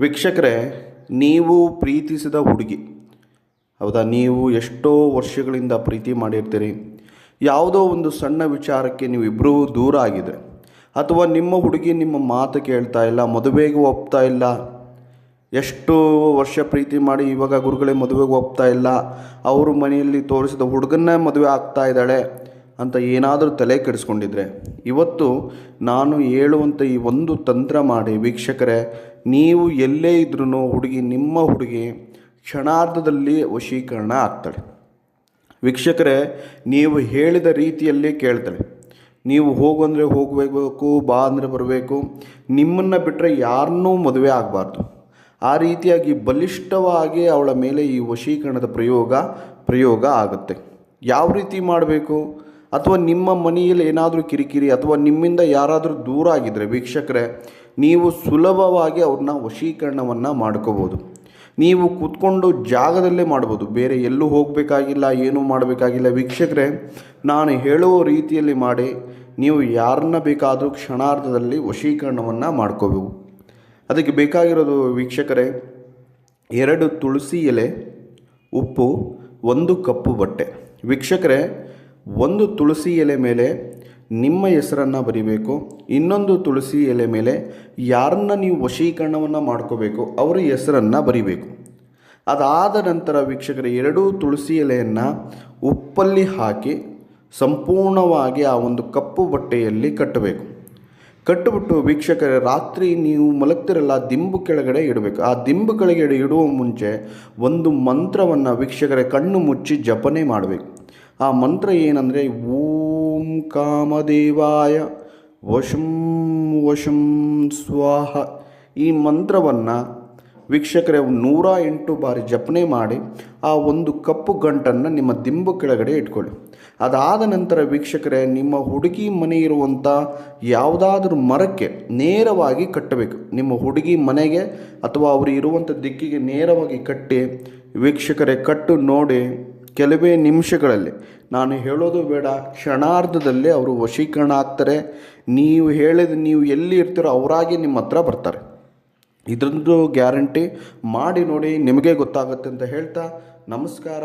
ವೀಕ್ಷಕರೇ, ನೀವು ಪ್ರೀತಿಸಿದ ಹುಡುಗಿ. ಹೌದಾ? ನೀವು ಎಷ್ಟೋ ವರ್ಷಗಳಿಂದ ಪ್ರೀತಿ ಮಾಡಿರ್ತೀರಿ. ಯಾವುದೋ ಒಂದು ಸಣ್ಣ ವಿಚಾರಕ್ಕೆ ನೀವು ಇಬ್ಬರೂ ದೂರ ಆಗಿದೆ ಅಥವಾ ನಿಮ್ಮ ಹುಡುಗಿ ನಿಮ್ಮ ಮಾತು ಕೇಳ್ತಾ ಇಲ್ಲ, ಮದುವೆಗೆ ಒಪ್ತಾ ಇಲ್ಲ, ಎಷ್ಟು ವರ್ಷ ಪ್ರೀತಿ ಮಾಡಿ ಇವಾಗ ಗುರುಗಳೇ ಮದುವೆಗೆ ಒಪ್ತಾ ಇಲ್ಲ, ಅವರು ಮನೆಯಲ್ಲಿ ತೋರಿಸಿದ ಹುಡುಗನ್ನೇ ಮದುವೆ ಆಗ್ತಾ ಇದ್ದಾಳೆ ಅಂತ ಏನಾದರೂ ತಲೆ ಕೆಡಿಸ್ಕೊಂಡಿದ್ರೆ, ಇವತ್ತು ನಾನು ಹೇಳುವಂಥ ಈ ಒಂದು ತಂತ್ರ ಮಾಡಿ, ವೀಕ್ಷಕರೇ, ನೀವು ಎಲ್ಲೇ ಇದ್ರೂ ಹುಡುಗಿ, ನಿಮ್ಮ ಹುಡುಗಿ ಕ್ಷಣಾರ್ಧದಲ್ಲಿ ವಶೀಕರಣ ಆಗ್ತಾಳೆ. ವೀಕ್ಷಕರೇ, ನೀವು ಹೇಳಿದ ರೀತಿಯಲ್ಲಿ ಕೇಳ್ತಾಳೆ. ನೀವು ಹೋಗು ಅಂದರೆ ಹೋಗಬೇಕು, ಬಾ ಅಂದರೆ ಬರಬೇಕು, ನಿಮ್ಮನ್ನು ಬಿಟ್ಟರೆ ಯಾರನ್ನೂ ಮದುವೆ ಆಗಬಾರ್ದು. ಆ ರೀತಿಯಾಗಿ ಬಲಿಷ್ಠವಾಗಿ ಅವಳ ಮೇಲೆ ಈ ವಶೀಕರಣದ ಪ್ರಯೋಗ ಪ್ರಯೋಗ ಆಗುತ್ತೆ. ಯಾವ ರೀತಿ ಮಾಡಬೇಕು? ಅಥವಾ ನಿಮ್ಮ ಮನೆಯಲ್ಲಿ ಏನಾದರೂ ಕಿರಿಕಿರಿ ಅಥವಾ ನಿಮ್ಮಿಂದ ಯಾರಾದರೂ ದೂರ ಆಗಿದ್ದರೆ ವೀಕ್ಷಕರೇ, ನೀವು ಸುಲಭವಾಗಿ ಅವ್ರನ್ನ ವಶೀಕರಣವನ್ನು ಮಾಡ್ಕೋಬೋದು. ನೀವು ಕೂತ್ಕೊಂಡು ಜಾಗದಲ್ಲೇ ಮಾಡ್ಬೋದು. ಬೇರೆ ಎಲ್ಲೂ ಹೋಗಬೇಕಾಗಿಲ್ಲ, ಏನೂ ಮಾಡಬೇಕಾಗಿಲ್ಲ. ವೀಕ್ಷಕರೇ, ನಾನು ಹೇಳುವ ರೀತಿಯಲ್ಲಿ ಮಾಡಿ, ನೀವು ಯಾರನ್ನ ಬೇಕಾದರೂ ಕ್ಷಣಾರ್ಧದಲ್ಲಿ ವಶೀಕರಣವನ್ನು ಮಾಡ್ಕೋಬೇಕು. ಅದಕ್ಕೆ ಬೇಕಾಗಿರೋದು ವೀಕ್ಷಕರೇ, ಎರಡು ತುಳಸಿ ಎಲೆ, ಉಪ್ಪು, ಒಂದು ಕಪ್ಪು ಬಟ್ಟೆ. ವೀಕ್ಷಕರೇ ಒಂದು ತುಳಸಿ ಎಲೆ ಮೇಲೆ ನಿಮ್ಮ ಹೆಸರನ್ನು ಬರಿಬೇಕು, ಇನ್ನೊಂದು ತುಳಸಿ ಎಲೆ ಮೇಲೆ ಯಾರನ್ನ ನೀವು ವಶೀಕರಣವನ್ನು ಮಾಡ್ಕೋಬೇಕು, ಅವರ ಹೆಸರನ್ನು ಬರಿಬೇಕು. ಅದಾದ ನಂತರ ವೀಕ್ಷಕರ, ಎರಡೂ ತುಳಸಿ ಎಲೆಯನ್ನು ಉಪ್ಪಲ್ಲಿ ಹಾಕಿ ಸಂಪೂರ್ಣವಾಗಿ ಆ ಒಂದು ಕಪ್ಪು ಬಟ್ಟೆಯಲ್ಲಿ ಕಟ್ಟಬೇಕು. ಕಟ್ಟಿಬಿಟ್ಟು ವೀಕ್ಷಕರ, ರಾತ್ರಿ ನೀವು ಮಲಗ್ತಿರಲ್ಲ, ದಿಂಬು ಕೆಳಗಡೆ ಇಡಬೇಕು. ಆ ದಿಂಬು ಕೆಳಗಡೆ ಇಡುವ ಮುಂಚೆ ಒಂದು ಮಂತ್ರವನ್ನು ವೀಕ್ಷಕರ ಕಣ್ಣು ಮುಚ್ಚಿ ಜಪನೆ ಮಾಡಬೇಕು. ಆ ಮಂತ್ರ ಏನಂದರೆ, ಓಂ ಕಾಮದೇವಾಯ ವಶಂ ವಶಂ ಸ್ವಾಹ. ಈ ಮಂತ್ರವನ್ನು ವೀಕ್ಷಕರೇ ನೂರ ಎಂಟು ಬಾರಿ ಜಪನೆ ಮಾಡಿ ಆ ಒಂದು ಕಪ್ಪು ಗಂಟನ್ನು ನಿಮ್ಮ ದಿಂಬು ಕೆಳಗಡೆ ಇಟ್ಕೊಳ್ಳಿ. ಅದಾದ ನಂತರ ವೀಕ್ಷಕರೇ, ನಿಮ್ಮ ಹುಡುಗಿ ಮನೆ ಇರುವಂಥ ಯಾವುದಾದ್ರೂ ಮರಕ್ಕೆ ನೇರವಾಗಿ ಕಟ್ಟಬೇಕು. ನಿಮ್ಮ ಹುಡುಗಿ ಮನೆಗೆ ಅಥವಾ ಅವರು ಇರುವಂಥ ದಿಕ್ಕಿಗೆ ನೇರವಾಗಿ ಕಟ್ಟಿ ವೀಕ್ಷಕರೇ, ಕಟ್ಟು ನೋಡಿ. ಕೆಲವೇ ನಿಮಿಷಗಳಲ್ಲಿ. ನಾನು ಹೇಳೋದು ಬೇಡ. ಕ್ಷಣಾರ್ಧದಲ್ಲಿ ಅವರು ವಶೀಕರಣ ಆಗ್ತಾರೆ ನೀವು ಹೇಳಿದ ನೀವು ಎಲ್ಲಿ ಇರ್ತೀರೋ ಅವರಾಗಿ ನಿಮ್ಮ ಹತ್ರ ಬರ್ತಾರೆ. ಇದರದ್ದು ಗ್ಯಾರಂಟಿ. ಮಾಡಿ ನೋಡಿ ನಿಮಗೆ ಗೊತ್ತಾಗುತ್ತೆ ಅಂತ ಹೇಳ್ತಾ ನಮಸ್ಕಾರ.